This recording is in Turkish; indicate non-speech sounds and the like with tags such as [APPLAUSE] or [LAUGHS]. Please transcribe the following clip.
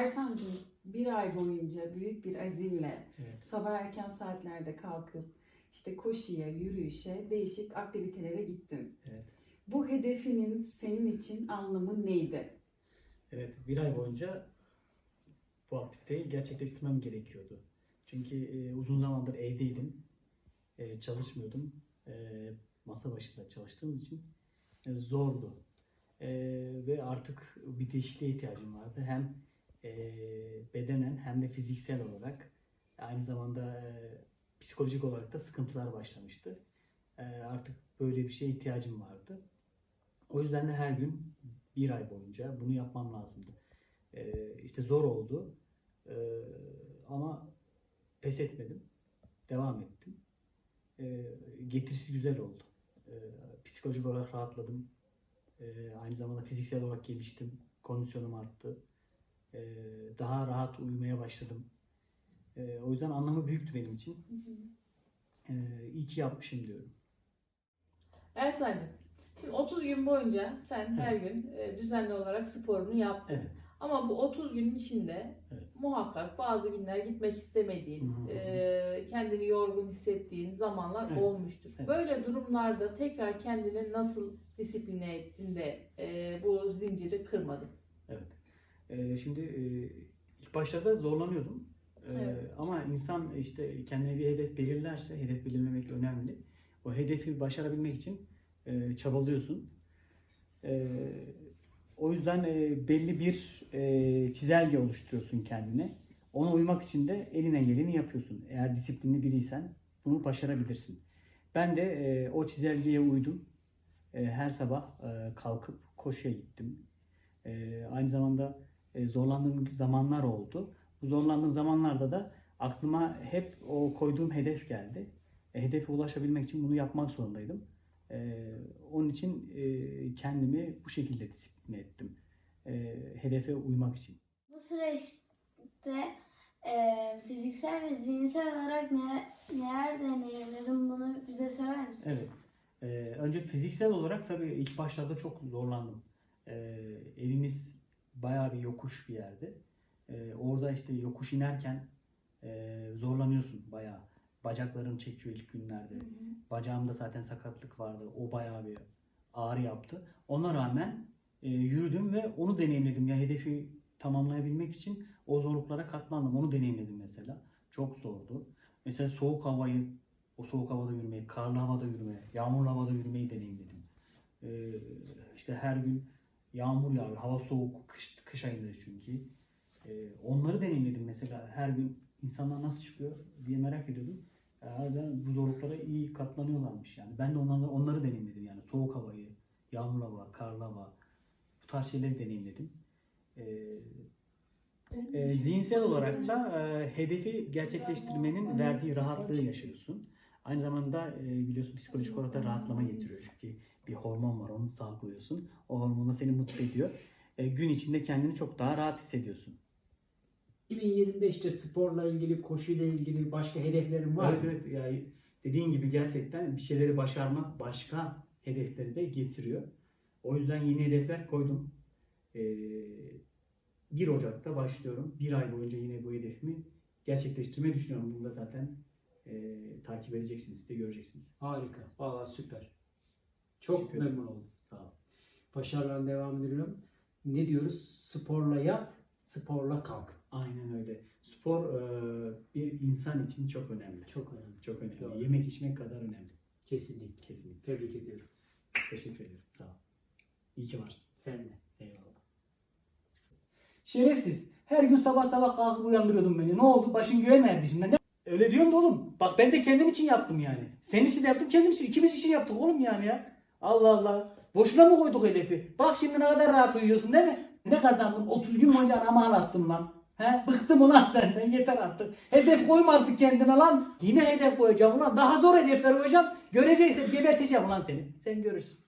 Ersancığım bir ay boyunca büyük bir azimle Evet. sabah erken saatlerde kalkıp işte koşuya, yürüyüşe, değişik aktivitelere gittin. Evet. Bu hedefinin senin için anlamı neydi? Evet, bir ay boyunca bu aktiviteyi gerçekleştirmem gerekiyordu. Çünkü e, uzun zamandır evdeydim, e, çalışmıyordum. E, masa başında çalıştığımız için e, zordu. E, ve artık bir değişikliğe ihtiyacım vardı. Hem e, bedenen hem de fiziksel olarak aynı zamanda e, psikolojik olarak da sıkıntılar başlamıştı. E, artık böyle bir şeye ihtiyacım vardı. O yüzden de her gün bir ay boyunca bunu yapmam lazımdı. Ee, işte zor oldu Ee, ama pes etmedim. Devam ettim. Ee, getirisi güzel oldu. Ee, psikolojik olarak rahatladım. Ee, aynı zamanda fiziksel olarak geliştim. Kondisyonum arttı. Ee, daha rahat uyumaya başladım. Ee, o yüzden anlamı büyüktü benim için. Ee, iyi ki yapmışım diyorum. Ersancığım, şimdi 30 gün boyunca sen her gün e, düzenli olarak sporunu yaptın. Evet. Ama bu 30 günün içinde Evet. muhakkak bazı günler gitmek istemediğin, Hı hı. e, kendini yorgun hissettiğin zamanlar Evet. olmuştur. Evet. Böyle durumlarda tekrar kendini nasıl disipline ettin de e, bu zinciri kırmadın? Evet. Ee, şimdi e, ilk başlarda zorlanıyordum. Ee, Evet. Ama insan işte kendine bir hedef belirlerse, hedef belirlemek önemli. O hedefi başarabilmek için e, çabalıyorsun. Ee, o yüzden e, belli bir e, çizelge oluşturuyorsun kendine. Ona uymak için de eline geleni yapıyorsun. Eğer disiplinli biriysen bunu başarabilirsin. Ben de e, o çizelgeye uydum. E, her sabah e, kalkıp koşuya gittim. E, aynı zamanda zorlandığım zamanlar oldu. Bu zorlandığım zamanlarda da aklıma hep o koyduğum hedef geldi. E, hedefe ulaşabilmek için bunu yapmak zorundaydım. E, onun için e, kendimi bu şekilde disipline ettim. E, hedefe uymak için. Bu süreçte e, fiziksel ve zihinsel olarak ne, neler deneyimledin bunu bize söyler misin? Evet. Ee, önce fiziksel olarak tabii ilk başlarda çok zorlandım. Ee, evimiz bayağı bir yokuş bir yerde. Ee, orada işte yokuş inerken e, zorlanıyorsun bayağı. Bacaklarım çekiyor ilk günlerde. Bacağımda zaten sakatlık vardı. O bayağı bir ağrı yaptı. Ona rağmen e, yürüdüm ve onu deneyimledim. Ya hedefi tamamlayabilmek için o zorluklara katlandım. Onu deneyimledim mesela. Çok zordu. Mesela soğuk havayı, o soğuk havada yürümeyi, karlı havada yürümeyi, yağmurlu havada yürümeyi deneyimledim. Ee, işte her gün yağmur yağıyor, hava soğuk, kış, kış ayındayız çünkü. Ee, onları deneyimledim mesela. Her gün insanlar nasıl çıkıyor diye merak ediyordum. Harbiden bu zorluklara iyi katlanıyorlarmış yani. Ben de onları, onları deneyimledim yani. Soğuk havayı, yağmur hava, karlı hava. Bu tarz şeyleri deneyimledim. Ee, e, zihinsel olarak da e, hedefi gerçekleştirmenin verdiği rahatlığı yaşıyorsun. Aynı zamanda e, biliyorsun psikolojik olarak da rahatlama getiriyor. Çünkü bir hormon var onu salgılıyorsun. O hormon da seni mutlu ediyor. E, gün içinde kendini çok daha rahat hissediyorsun. 2025'te sporla ilgili, koşuyla ilgili başka hedeflerin var Evet mı? evet yani dediğin gibi gerçekten bir şeyleri başarmak başka hedefleri de getiriyor. O yüzden yeni hedefler koydum. Ee, 1 Ocak'ta başlıyorum. Bir ay boyunca yine bu hedefimi gerçekleştirmeyi düşünüyorum. Bunu da zaten e, takip edeceksiniz, siz de göreceksiniz. Harika. Vallahi süper. Çok Teşekkür ederim. memnun oldum. Sağ ol. Başarılarına devam ediyorum. Ne diyoruz? Sporla yat, sporla kalk. Aynen öyle. Spor e, bir insan için çok önemli. Çok önemli. Çok önemli. Doğru. Yemek içmek kadar önemli. Kesinlikle. Kesinlikle. Tebrik ediyorum. Teşekkür ederim. Sağ ol. İyi ki varsın. Sen de. Eyvallah. Şerefsiz. Her gün sabah sabah kalkıp uyandırıyordun beni. Ne oldu? Başın göğe mi erdi şimdi? Ne? Öyle diyorum da oğlum. Bak ben de kendim için yaptım yani. Senin için de yaptım, kendim için. İkimiz için yaptık oğlum yani ya. Allah Allah. Boşuna mı koyduk hedefi? Bak şimdi ne kadar rahat uyuyorsun değil mi? Ne kazandım? 30 gün boyunca anama ağlattım lan. He? Bıktım ulan [LAUGHS] senden yeter artık. Hedef koyma artık kendine lan. Yine hedef koyacağım ulan. Daha zor hedefler koyacağım. Göreceksin geberteceğim ulan seni. Sen görürsün.